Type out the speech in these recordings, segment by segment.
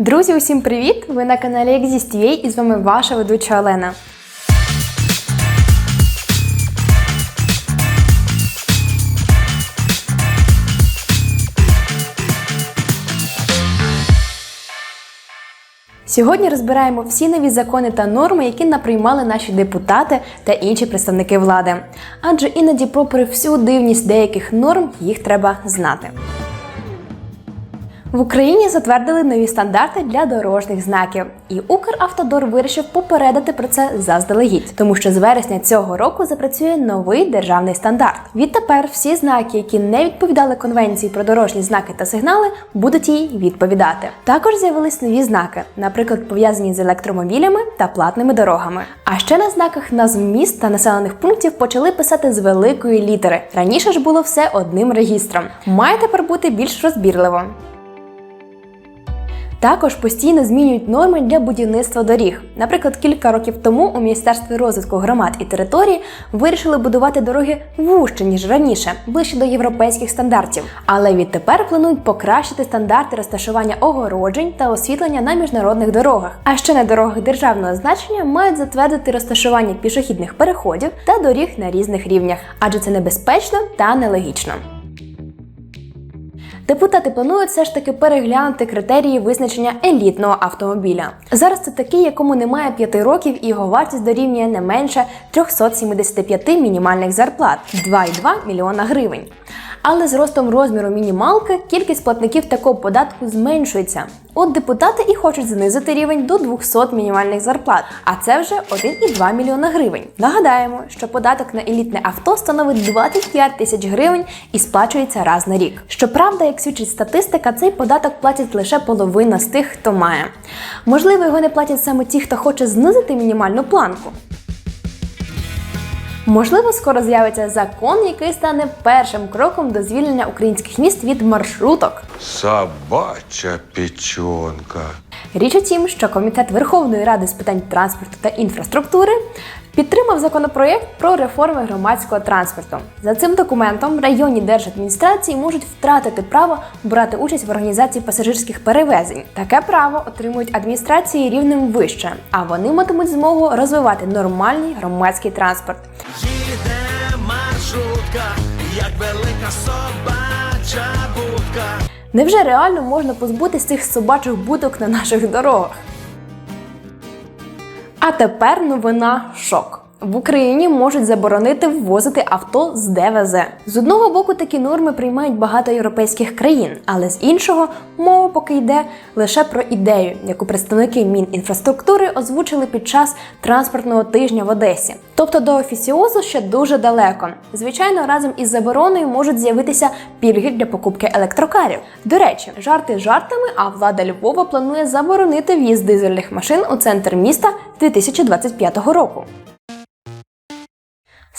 Друзі, усім привіт! Ви на каналі Exist.ua і з вами ваша ведуча Олена. Сьогодні розбираємо всі нові закони та норми, які наприймали наші депутати та інші представники влади. Адже іноді, попри всю дивність деяких норм, їх треба знати. В Україні затвердили нові стандарти для дорожніх знаків, і Укравтодор вирішив попередити про це заздалегідь, тому що з вересня цього року запрацює новий державний стандарт. Відтепер всі знаки, які не відповідали конвенції про дорожні знаки та сигнали, будуть їй відповідати. Також з'явились нові знаки, наприклад, пов'язані з електромобілями та платними дорогами. А ще на знаках назв міст та населених пунктів почали писати з великої літери. Раніше ж було все одним регістром. Має тепер бути більш розбірливо. Також постійно змінюють норми для будівництва доріг. Наприклад, кілька років тому у Міністерстві розвитку громад і територій вирішили будувати дороги вужче, ніж раніше, ближче до європейських стандартів. Але відтепер планують покращити стандарти розташування огороджень та освітлення на міжнародних дорогах. А ще на дорогах державного значення мають затвердити розташування пішохідних переходів та доріг на різних рівнях, адже це небезпечно та нелогічно. Депутати планують все ж таки переглянути критерії визначення елітного автомобіля. Зараз це такий, якому немає 5 років, і його вартість дорівнює не менше 375 мінімальних зарплат 2,2 мільйона гривень. Але з ростом розміру мінімалки кількість платників такого податку зменшується. От депутати і хочуть знизити рівень до 200 мінімальних зарплат, а це вже 1,2 мільйона гривень. Нагадаємо, що податок на елітне авто становить 25 тисяч гривень і сплачується раз на рік. Щоправда, як свідчить статистика, цей податок платять лише половина з тих, хто має. Можливо, його не платять саме ті, хто хоче знизити мінімальну планку. Можливо, скоро з'явиться закон, який стане першим кроком до звільнення українських міст від маршруток. Собача печенка. Річ у тім, що комітет Верховної Ради з питань транспорту та інфраструктури підтримав законопроєкт про реформи громадського транспорту. За цим документом районні держадміністрації можуть втратити право брати участь в організації пасажирських перевезень. Таке право отримують адміністрації рівнем вище, а вони матимуть змогу розвивати нормальний громадський транспорт. Їде маршрутка, як велика собача будка. Невже реально можна позбутись цих собачих будок на наших дорогах? А тепер новина шок. В Україні можуть заборонити ввозити авто з ДВЗ. З одного боку, такі норми приймають багато європейських країн, але з іншого мова поки йде лише про ідею, яку представники Мінінфраструктури озвучили під час транспортного тижня в Одесі. Тобто до офісіозу ще дуже далеко. Звичайно, разом із забороною можуть з'явитися пільги для покупки електрокарів. До речі, жарти жартами, а влада Львова планує заборонити в'їзд дизельних машин у центр міста з 2025 року.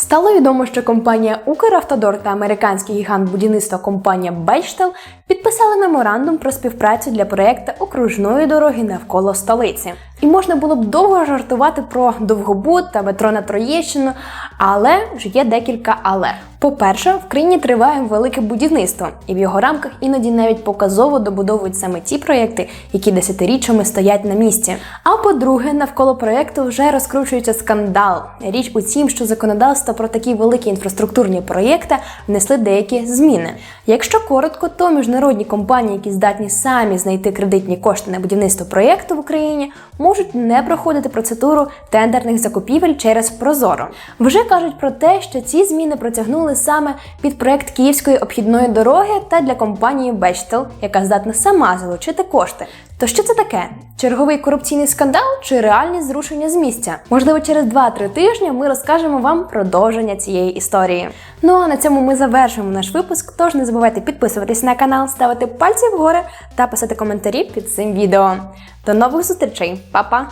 Стало відомо, що компанія Укравтодор та американський гігант будівництва компанія Бейштел підписали меморандум про співпрацю для проєкту окружної дороги навколо столиці. І можна було б довго жартувати про Довгобуд та метро на Троєщину, але ж є декілька але. По-перше, в країні триває велике будівництво, і в його рамках іноді навіть показово добудовують саме ті проєкти, які десятиріччями стоять на місці. А по-друге, навколо проєкту вже розкручується скандал. Річ у тім, що законодавство про такі великі інфраструктурні проєкти внесли деякі зміни. Якщо коротко, то міжнародні компанії, які здатні самі знайти кредитні кошти на будівництво проєкту в Україні, можуть не проходити процедуру тендерних закупівель через Прозоро. Вже кажуть про те, що ці зміни протягнули саме під проект Київської обхідної дороги та для компанії Бечтел, яка здатна сама залучити кошти. То що це таке? Черговий корупційний скандал чи реальні зрушення з місця? Можливо, через 2-3 тижні ми розкажемо вам продовження цієї історії. Ну а на цьому ми завершуємо наш випуск. Тож не забувайте підписуватись на канал, ставити пальці вгори та писати коментарі під цим відео. До нових зустрічей, Па-па!